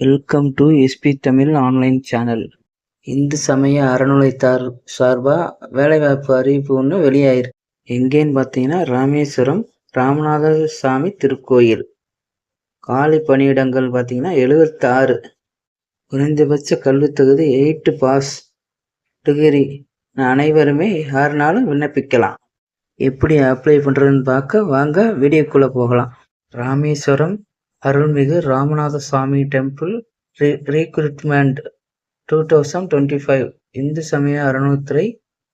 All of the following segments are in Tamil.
Welcome to SP Tamil online channel Hindu சமய அறநிலைத்தார் சார்பாக வேலைவாய்ப்பு அறிவிப்பு ஒன்று வெளியாயிருக்கு எங்கேன்னு பார்த்தீங்கன்னா ராமேஸ்வரம் ராமநாத சாமி திருக்கோயில். காலி பணியிடங்கள் பார்த்தீங்கன்னா எழுபத்தாறு குறைந்தபட்ச கல்வித் தகுதி எயிட்டு பாஸ் டிகிரி. அனைவருமே யாருனாலும் விண்ணப்பிக்கலாம். எப்படி அப்ளை பண்ணுறதுன்னு பார்க்க வாங்க வீடியோக்குள்ளே போகலாம். ராமேஸ்வரம் அருள்மிகு Ramanatha Swamy temple re recruitment two thousand twenty five Hindu சமய அறநூத்துறை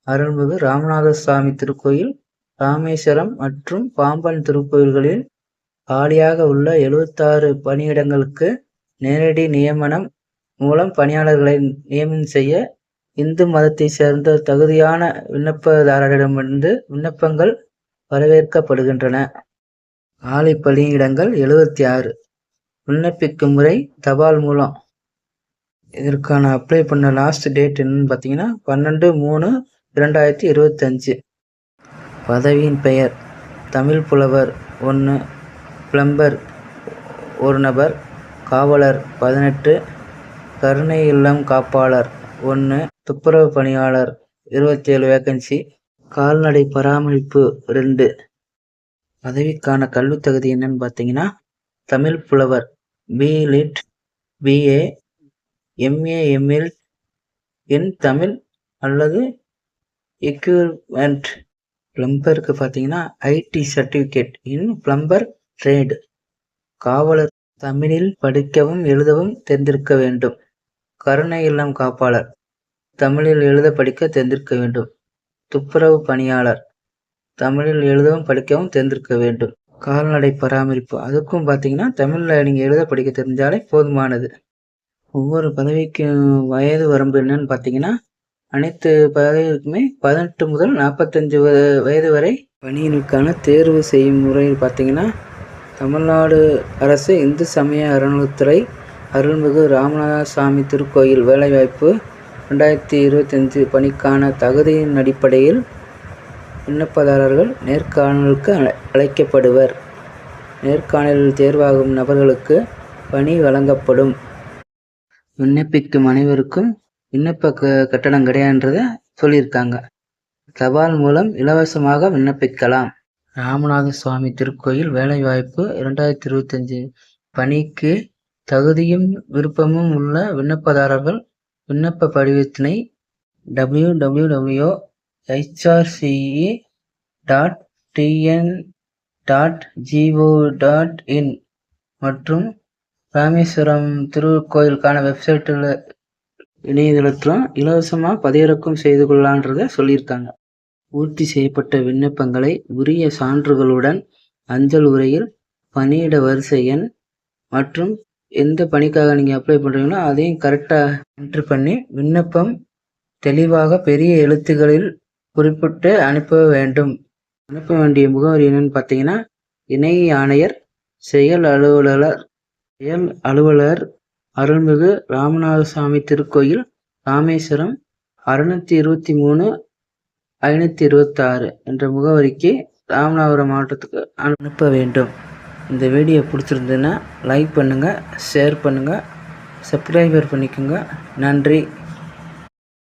அருள்மிகு ராமநாத சுவாமி திருக்கோயில் ராமேஸ்வரம் மற்றும் பாம்பன் திருக்கோயில்களில் காலியாக உள்ள எழுபத்தாறு பணியிடங்களுக்கு நேரடி நியமனம் மூலம் பணியாளர்களை நியமனம் செய்ய இந்து மதத்தை சேர்ந்த தகுதியான விண்ணப்பதாரரிடமிருந்து விண்ணப்பங்கள் வரவேற்கப்படுகின்றன. ஆலை பணியிடங்கள் எழுபத்தி ஆறு விண்ணப்பிக்கும் முறை தபால் மூலம். இதற்கான அப்ளை பண்ண லாஸ்ட் டேட் என்னன்னு பார்த்தீங்கன்னா பன்னெண்டு மூணு இரண்டாயிரத்தி இருபத்தஞ்சு. பதவியின் பெயர் தமிழ் புலவர் ஒன்று பிளம்பர் ஒரு நபர் காவலர் பதினெட்டு கருணை இல்லம் காப்பாளர் ஒன்று துப்புரவு பணியாளர் இருபத்தேழு வேக்கன்சி கால்நடை பராமரிப்பு ரெண்டு. பதவிக்கான கல்வித் தகுதி என்னன்னு பார்த்தீங்கன்னா தமிழ் புலவர் B Lit BA MA ML in Tamil அல்லது எக்யூப்மெண்ட் பிளம்பருக்கு பார்த்தீங்கன்னா IT certificate in plumber trade காவலர் தமிழில் படிக்கவும் எழுதவும் தெரிந்திருக்க வேண்டும். கருணை இல்லம் காப்பாளர் தமிழில் எழுத படிக்க தெரிந்திருக்க வேண்டும். துப்புரவு பணியாளர் தமிழில் எழுதவும் படிக்கவும் தெரிந்திருக்க வேண்டும். கால்நடை பராமரிப்பு. அதுக்கும் பார்த்தீங்கன்னா தமிழில் நீங்கள் எழுத படிக்க தெரிஞ்சாலே போதுமானது. ஒவ்வொரு பதவிக்கும் வயது வரம்பு என்னன்னு பார்த்தீங்கன்னா அனைத்து பதவிக்குமே பதினெட்டு முதல் நாற்பத்தஞ்சு வயது வரை பணியினுக்கான தேர்வு செய்யும் முறை பார்த்தீங்கன்னா தமிழ்நாடு அரசு இந்து சமய அறநிலைத்துறை அருள்மிகு ராமநாத சாமி திருக்கோயில் வேலைவாய்ப்பு ரெண்டாயிரத்தி இருபத்தஞ்சு பணிக்கான தகுதியின் அடிப்படையில் விண்ணப்பதாரர்கள் நேர்காணலுக்கு அழைக்கப்படுவர். நேர்காணலில் தேர்வாகும் நபர்களுக்கு பணி வழங்கப்படும். விண்ணப்பிக்கும் அனைவருக்கும் விண்ணப்ப க கட்டணம் கிடையாதுன்றதை சொல்லியிருக்காங்க. தபால் மூலம் இலவசமாக விண்ணப்பிக்கலாம். ராமநாத சுவாமி திருக்கோயில் வேலைவாய்ப்பு இரண்டாயிரத்தி இருபத்தஞ்சு பணிக்கு தகுதியும் விருப்பமும் உள்ள விண்ணப்பதாரர்கள் விண்ணப்ப படிவத்தினை W W W HRCE dot TN dot GO dot in மற்றும் ராமேஸ்வரம் திருக்கோயிலுக்கான வெப்சைட்டில் இணையதளத்திலும் இலவசமாக பதிவிறக்கம் செய்து கொள்ளலான்றத சொல்லியிருக்காங்க. பூர்த்தி செய்யப்பட்ட விண்ணப்பங்களை உரிய சான்றுகளுடன் அஞ்சல் உரையில் பணியிட வரிசை எண் மற்றும் எந்த பணிக்காக நீங்கள் அப்ளை பண்ணுறீங்களோ அதையும் கரெக்டாக என்ட்ரு பண்ணி விண்ணப்பம் தெளிவாக பெரிய எழுத்துக்களில் குறிப்பிட்டு அனுப்ப வேண்டும். அனுப்ப வேண்டிய முகவரி என்னன்னு பார்த்தீங்கன்னா இணை ஆணையர் செயல் அலுவலர் செயல் அலுவலர் அருள்மிகு ராமநாதசாமி திருக்கோயில் ராமேஸ்வரம் அறுநூத்தி இருபத்தி மூணு ஐநூற்றி இருபத்தாறு என்ற முகவரிக்கு ராமநாதபுரம் மாவட்டத்துக்கு அனுப்ப வேண்டும். இந்த வீடியோ பிடிச்சிருந்ததுன்னா லைக் பண்ணுங்கள் ஷேர் பண்ணுங்கள் சப்ஸ்கிரைபர் பண்ணிக்கோங்க. நன்றி.